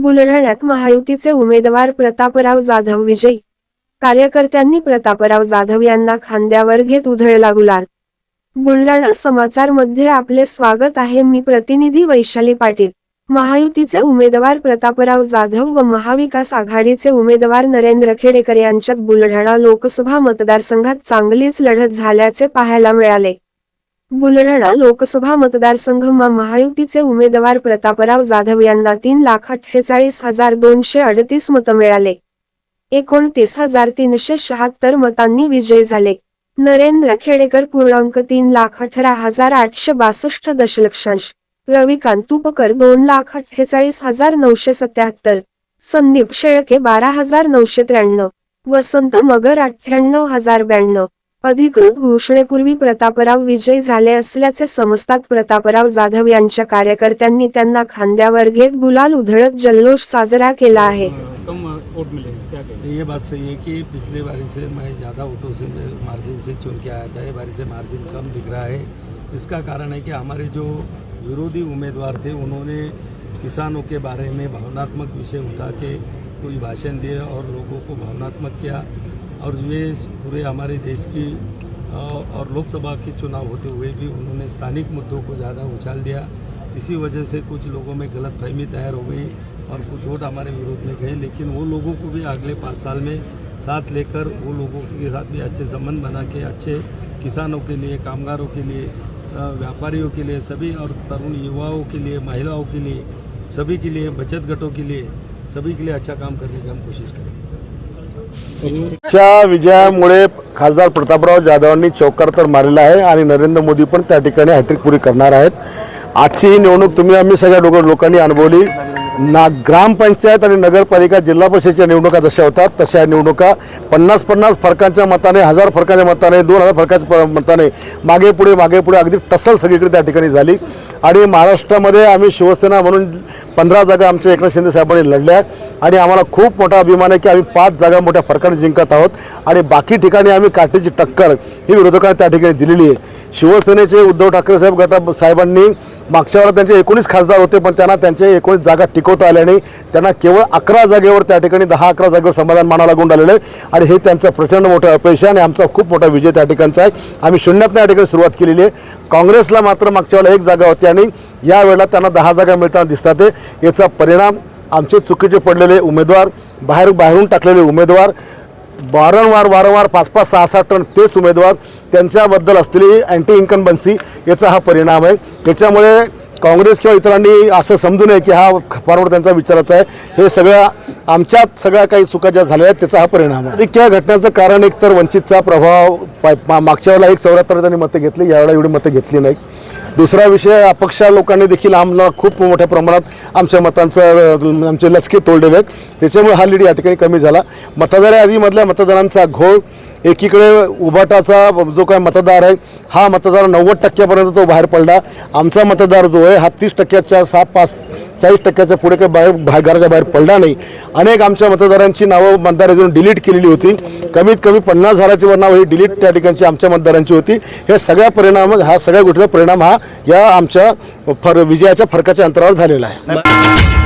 बुलढाण्यात महायुतीचे उमेदवार प्रतापराव जाधव विजयी. कार्यकर्त्यांनी प्रतापराव जाधव यांना खांद्यावर घेत उधळला गुलाल बुलढाणा समाचारमध्ये आपले स्वागत आहे. मी प्रतिनिधी वैशाली पाटील. महायुतीचे उमेदवार प्रतापराव जाधव व महाविकास आघाडीचे उमेदवार नरेंद्र खेडेकर यांच्यात बुलढाणा लोकसभा मतदारसंघात चांगलीच लढत झाल्याचे पाहायला मिळाले. बुलढाणा लोकसभा मतदारसंघ मा महायुतीचे उमेदवार प्रतापराव जाधव यांना तीन लाख अठ्ठेचाळीस हजार दोनशे अडतीस मतं मिळाले. एकोणतीस हजार तीनशे शहात्तर मतांनी विजयी झाले. नरेंद्र खेडेकर पूर्णांक तीन लाख अठरा हजार आठशे बासष्ट दशलक्षांश. रविकांत तुपकर दोन लाख अठ्ठेचाळीस हजार नऊशे सत्याहत्तर. संदीप शेळके बारा हजार नऊशे त्र्याण्णव. वसंत मगर अठ्ठ्याण्णव हजार ब्याण्णव. अधिकृत घोषणेपूर्वी प्रतापराव विजयी झाले असल्याचे समजतात प्रतापराव जाधव यांच्या कार्यकर्त्यांनी त्यांना खांद्यावर घेत गुलाल उधळत जल्लोष साजरा केला आहे. कम वोट मिले क्या कहें? ये बात सही है कि पिछले बारी से मैं ज़्यादा वोटों से मार्जिन से चुन के आया था ये बारी से मार्जिन कम दिख रहा है। इसका कारण है कि हमारे जो विरोधी उम्मीदवार थे उन्होंने किसानों के बारे में भावनात्मक विषय उठा के कुछ भाषण दिए और लोगों को भावनात्मक किया। और ये पूरे हमारे देश की और लोकसभा के चुनाव होते हुए भी उन्होंने स्थानिक मुद्दों को ज़्यादा उछाल दिया। इसी वजह से कुछ लोगों में गलत फहमी तैयार हो गई और कुछ वोट हमारे विरोध में गए, लेकिन वो लोगों को भी अगले पाँच साल में साथ लेकर वो लोगों के साथ भी अच्छे संबंध बना के, अच्छे किसानों के लिए, कामगारों के लिए व्यापारियों के लिए, सभी और तरुण युवाओं के लिए, महिलाओं के लिए, सभी के लिए, बचत गटों के लिए, सभी के लिए अच्छा काम करने की हम कोशिश करेंगे। च्या विजयामुळे खासदार प्रतापराव जाधवांनी चौकार तर मारलेला आहे आणि नरेंद्र मोदी पण त्या ठिकाणी हॅट्रिक पुरी करणार आहेत. आजची ही निवडणूक तुम्ही आम्ही सगळ्या लोक लोकांनी अनुभवली. ना ग्रामपंचायत आणि नगरपालिका जिल्हा परिषदेच्या निवडणुका जशा होतात तशा या निवडणुका पन्नास पन्नास फरकांच्या मताने हजार फरकांच्या मताने दोन हजार फरकाच्या मताने मागे पुढे मागे पुढे अगदी टसल सगळीकडे त्या ठिकाणी झाली. आणि महाराष्ट्रामध्ये आम्ही शिवसेना म्हणून पंधरा जागा आमच्या एकनाथ शिंदे साहेबांनी लढल्या आणि आम्हाला खूप मोठा अभिमान आहे की आम्ही पाच जागा मोठ्या फरकाने जिंकत आहोत. आणि बाकी ठिकाणी आम्ही काठीची टक्कर ही विरोधकांनी त्या ठिकाणी दिलेली आहे. शिवसेनेचे उद्धव ठाकरे साहेब गटा साहेबांनी मागच्या वेळेला त्यांचे एकोणीस खासदार होते पण त्यांना त्यांचे एकोणीस जागा दाखवता आल्या नाही त्यांना केवळ अकरा जागेवर त्या ठिकाणी दहा अकरा जागेवर समाधान मानाला लागून आलेलं आहे. आणि हे त्यांचं प्रचंड मोठं अपयश आहे आणि आमचा खूप मोठा विजय त्या ठिकाणचा आहे. आम्ही शून्यात या ठिकाणी सुरुवात केलेली आहे. काँग्रेसला मात्र मागच्या वेळेला एक जागा होती आणि यावेळेला त्यांना दहा जागा मिळताना दिसतात आहे याचा परिणाम आमचे चुकीचे पडलेले उमेदवार बाहेर बाहेरून टाकलेले उमेदवार वारंवार वारंवार पाच पाच सहा सहा टन तेच उमेदवार त्यांच्याबद्दल असलेली अँटी इन्कम्बन्सी याचा हा परिणाम आहे. त्याच्यामुळे काँग्रेस किंवा इतरांनी असं समजू नये की हा फारवर त्यांचा विचाराचा आहे. हे सगळ्या आमच्यात सगळ्या काही चुका ज्या झाल्या आहेत त्याचा हा परिणाम आहे. अधिक या घटनेचं कारण एक तर वंचितचा प्रभाव पाय मागच्या वेळेला एक चौऱ्याहत्तर त्यांनी मतं घेतली यावेळेला एवढी मतं घेतली नाहीत दुसरा विषय अपक्ष लोकांनी देखील आम्हाला खूप मोठ्या प्रमाणात आमच्या मतांचं आमचे लचके तोडलेले आहेत. त्याच्यामुळे हा लीड या ठिकाणी कमी झाला. मतदार यादीमधल्या मतदारांचा घोळ एकीकडे उभाटाचा जो काय मतदार आहे हा मतदार नव्वद टक्क्यापर्यंत तो बाहेर पडला. आमचा मतदार जो आहे हा तीस टक्क्याच्या सहा पाच चाळीस टक्क्याच्या पुढे काही बाहेर बाहेर घराच्या बाहेर पडला नाही. अनेक आमच्या मतदारांची नावं मतदार डिलीट केलेली होती. कमीत कमी पन्नास हजाराची वर नावं ही डिलीट त्या ठिकाणची आमच्या मतदारांची होती. हे सगळ्या परिणाम हा सगळ्या गोष्टीचा परिणाम हा या आमच्या फर विजयाच्या फरकाच्या अंतरावर झालेला आहे.